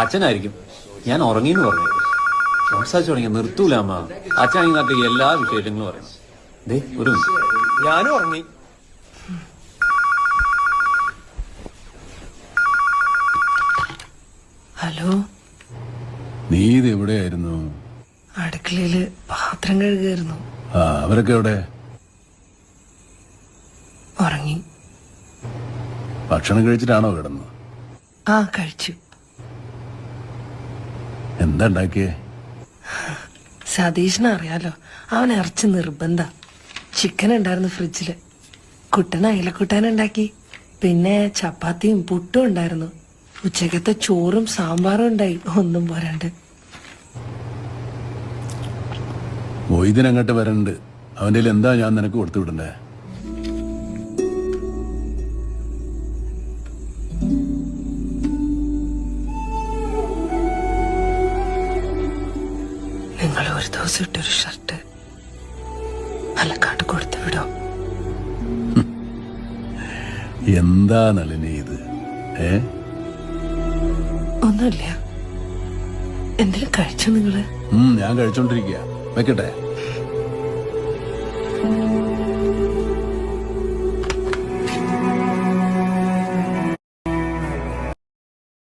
അച്ഛനായിരിക്കും. ഞാൻ ഉറങ്ങിന്ന് പറഞ്ഞു. സംസാരിച്ചു തുടങ്ങി നിർത്തൂല അമ്മ. അച്ഛൻ ഈ നാട്ടിലെ എല്ലാ വിശേഷങ്ങളും പറയണം ദേ ഒരു ഞാനും ഉറങ്ങി. ഹലോ? നീ ഇത് എവിടെയായിരുന്നു? അടുക്കളയിൽ പാത്രം കഴുകായിരുന്നു. ആ അവരൊക്കെ എവിടെ? ഉറങ്ങി. ഭക്ഷണം കഴിച്ചിട്ടാണോ കിടന്നു ആ കഴിച്ചു. എന്താ ഉണ്ടാക്കിയേ സതീഷിനെ അറിയാലോ. അവൻ ഇറച്ചി നിർബന്ധ. ചിക്കൻ ഉണ്ടായിരുന്നു ഫ്രിഡ്ജിൽ കുട്ടൻ അയലക്കുട്ടാൻ ഉണ്ടാക്കി. പിന്നെ ചപ്പാത്തിയും പുട്ടും ഉണ്ടായിരുന്നു. ഉച്ചക്കത്തെ ചോറും സാമ്പാറും ഉണ്ടായി. ഒന്നും പോരാണ്ട്. മൊയ്തീൻ അങ്ങോട്ട് വരണ്ട്. അവന്റെ എന്താ ഞാൻ നിനക്ക് കൊടുത്തു വിടണ്ടേ? ഒരു ദിവസം ഇട്ടൊരു ഷർട്ട്. പാലക്കാട് കൊടുത്തു വിടോ. എന്താ നളിനി ഇത്? ഏ? ഒന്നുമില്ല. എന്തെങ്കിലും കഴിച്ചോ നിങ്ങൾ? ഞാൻ കഴിച്ചോണ്ടിരിക്കുക വെക്കട്ടെ?